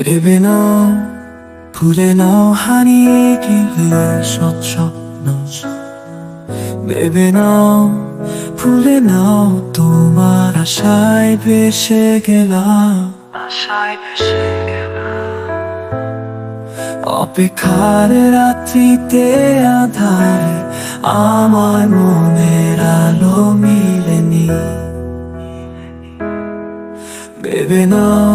ভেবে নাও ভুলে নাও হারিয়ে গেলে স্বচ্ছন্ন ভেবে নাও ভুলে নাও তোমার আশায় ভেসে গেলাম। আশায় ভেসে অপেক্ষার রাত্রিতে আধারে আমার মনের আলো মিলেনি ভেবে নাও,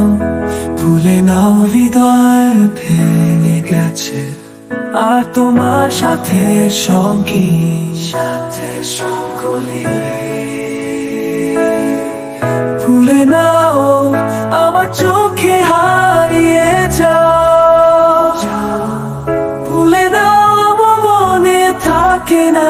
ভুলে নাও, হৃদয় ভেঙে গেছে। আর তোমার সাথে সঙ্গী, সাথে সঙ্গলি ভুলে নাও, আমার চোখে হারিয়ে যাও। ভুলে নাও মনে থাকে না